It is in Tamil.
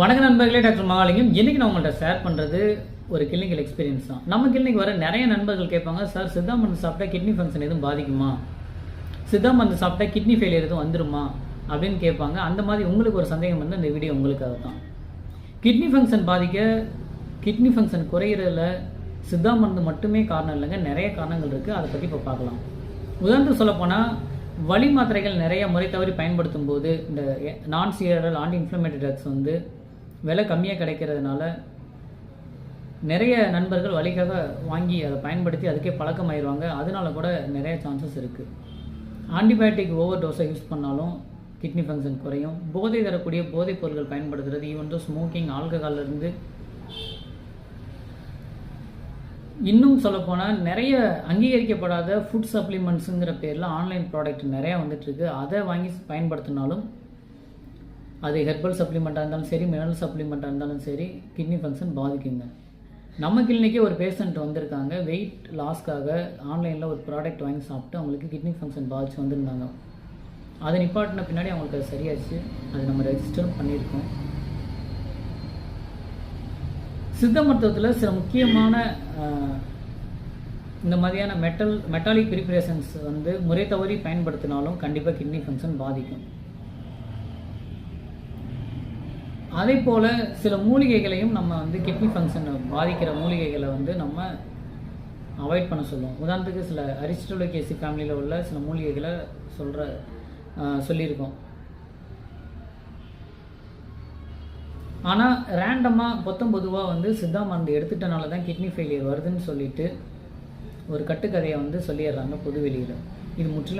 வணக்க நண்பர்களே டாக்டர் மகாலிங்கம். இன்னைக்கு நான் உங்கள்கிட்ட ஷேர் பண்ணுறது ஒரு கிளினிக்கல் எக்ஸ்பீரியன்ஸ் தான். நம்ம கிளினிக் வர நிறைய நண்பர்கள் கேட்பாங்க சார் சித்தா மருந்து சாப்பிட்டா கிட்னி ஃபங்க்ஷன் எதுவும் பாதிக்குமா? சித்தா மருந்து சாப்பிட்டா கிட்னி ஃபெயிலியர் எதுவும் வந்துருமா? அப்படின்னு கேட்பாங்க. அந்த மாதிரி உங்களுக்கு ஒரு சந்தேகம் வந்து இந்த வீடியோ உங்களுக்காக தான் கிட்னி ஃபங்க்ஷன் பாதிக்க கிட்னி ஃபங்க்ஷன் குறையிறதுல சித்தா மருந்து மட்டுமே காரணம் இல்லைங்க. நிறைய காரணங்கள் இருக்குது அதை பற்றி இப்போ பார்க்கலாம். உதாரணத்துக்கு சொல்லப்போனால் வழி மாத்திரைகள் நிறைய முறை தவறி பயன்படுத்தும் போது இந்த நான் சீரல் ஆன்டி இன்ஃப்ளமேட்டரி ட்ரக்ஸ் வந்து விலை கம்மியாக கிடைக்கிறதுனால நிறைய நண்பர்கள் வழிக்காக வாங்கி அதை பயன்படுத்தி அதுக்கே பழக்கம் ஆயிடுவாங்க அதனால கூட நிறைய சான்சஸ் இருக்குது ஆன்டிபயோட்டிக் ஓவர் டோஸை யூஸ் பண்ணாலும் கிட்னி ஃபங்க்ஷன் குறையும். போதை தரக்கூடிய போதைப் பொருட்கள் பயன்படுத்துறது ஈவன் தோ ஸ்மோக்கிங் இருந்து இன்னும் சொல்லப்போனால் நிறைய அங்கீகரிக்கப்படாத ஃபுட் சப்ளிமெண்ட்ஸுங்கிற பேரில் ஆன்லைன் ப்ராடக்ட் நிறையா வந்துட்டுருக்கு அதை வாங்கி பயன்படுத்தினாலும் அது ஹெர்பல் சப்ளிமெண்ட்டாக இருந்தாலும் சரி மினரல் சப்ளிமெண்ட்டாக இருந்தாலும் சரி கிட்னி ஃபங்க்ஷன் பாதிக்குங்க. நம்ம கிளினிக்கே ஒரு பேஷண்ட் வந்திருக்காங்க. வெயிட் லாஸ்க்காக ஆன்லைனில் ஒரு ப்ராடக்ட் வாங்கி சாப்பிட்டு அவங்களுக்கு கிட்னி ஃபங்க்ஷன் பாதிச்சு வந்திருந்தாங்க. அதை நிப்பாட்டின பின்னாடி அவங்களுக்கு அது சரியாச்சு. அது நம்ம ரெஜிஸ்டரும் பண்ணியிருக்கோம். சித்த மருத்துவத்தில் சில முக்கியமான இந்த மாதிரியான மெட்டல் மெட்டாலிக் ப்ரிப்பரேஷன்ஸ் வந்து முறை தவறி பயன்படுத்தினாலும் கண்டிப்பாக கிட்னி ஃபங்க்ஷன் பாதிக்கும். அதே போல் சில மூலிகைகளையும் நம்ம வந்து கிட்னி ஃபங்க்ஷனை பாதிக்கிற மூலிகைகளை வந்து நம்ம அவாய்ட் பண்ண சொல்லுவோம். உதாரணத்துக்கு சில அரிஸ்டோலோகேசி ஃபேமிலியில் உள்ள சில மூலிகைகளை சொல்கிற சொல்லியிருக்கோம். ஆனால் ரேண்டமாக பொத்தம் பொதுவாக வந்து சித்தா மருந்து எடுத்துட்டனால தான் கிட்னி ஃபெயிலியர் வருதுன்னு சொல்லிட்டு ஒரு கட்டுக்கதையை வந்து சொல்லிடுறாங்க பொது வெளியில். இது முற்றிலும்